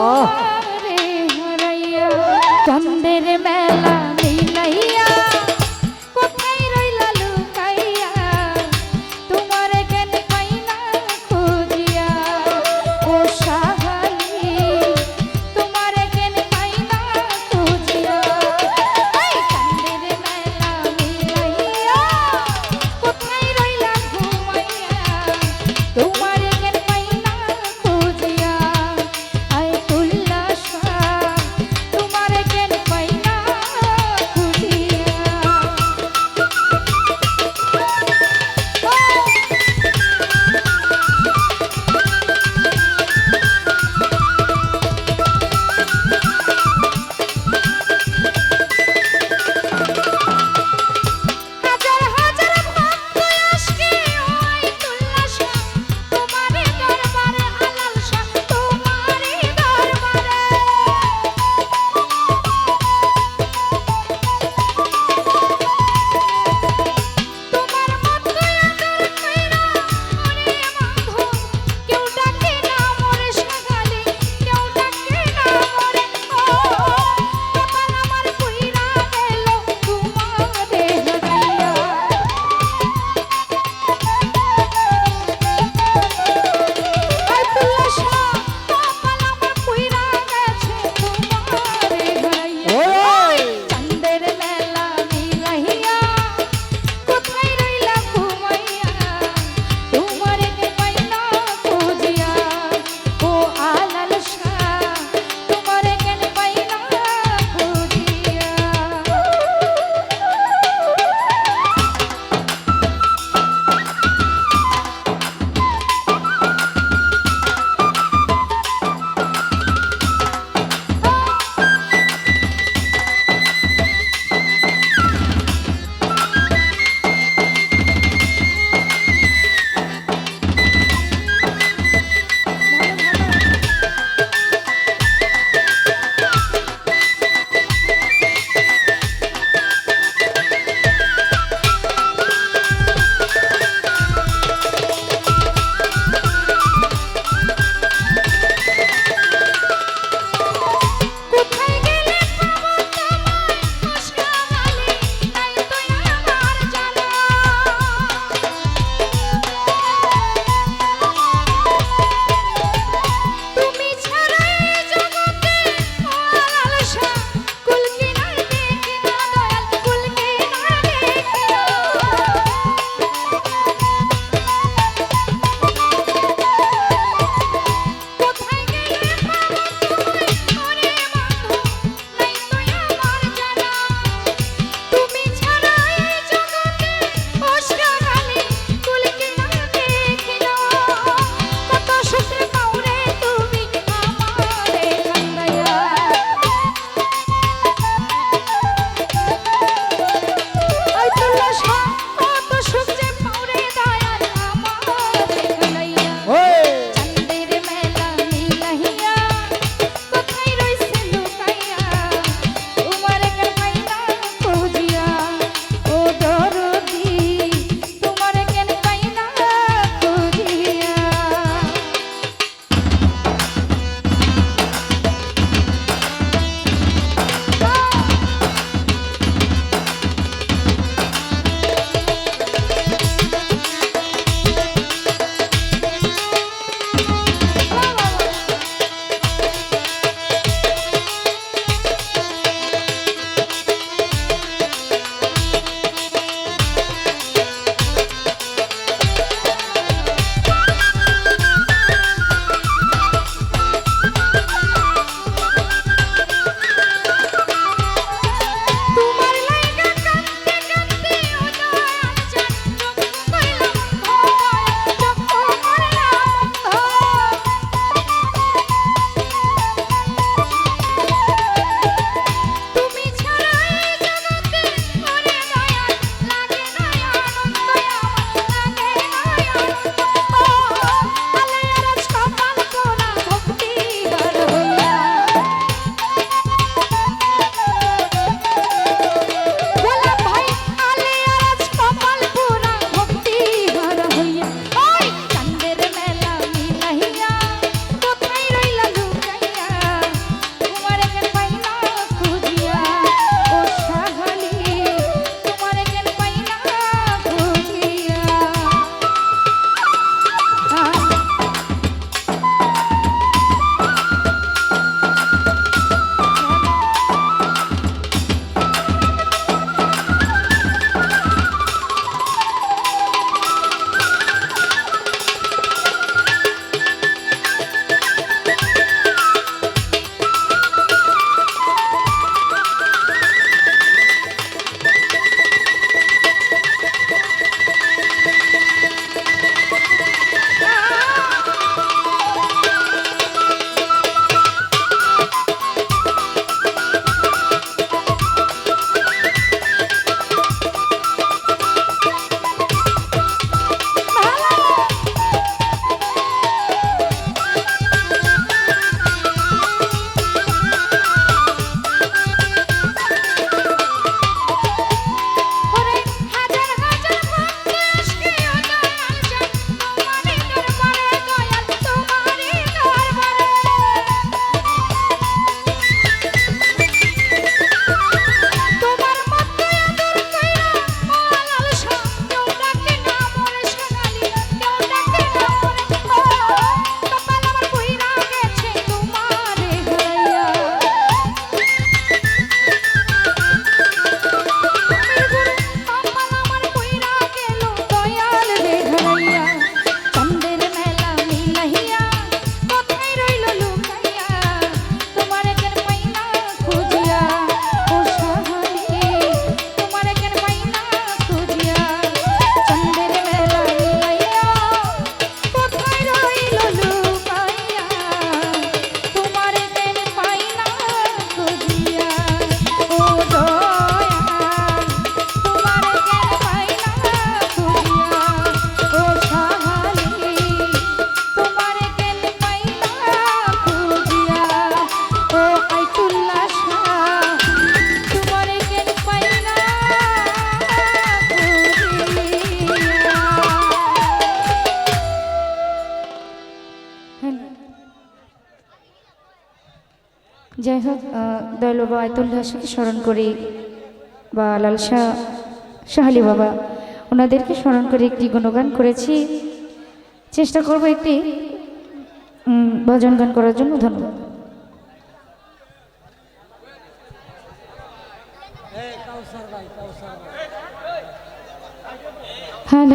তোমারে হারাইয়া চন্দের মেলা যাই হোক দয়াল বাবা আয়তুল্লাহ শাহকে স্মরণ করি বা লাল শাহ শাহালি বাবা, ওনাদেরকে স্মরণ করে একটি গুণগান করেছি। চেষ্টা করব একটি ভজন গান করার জন্য। ধন্যবাদ। হ্যাঁ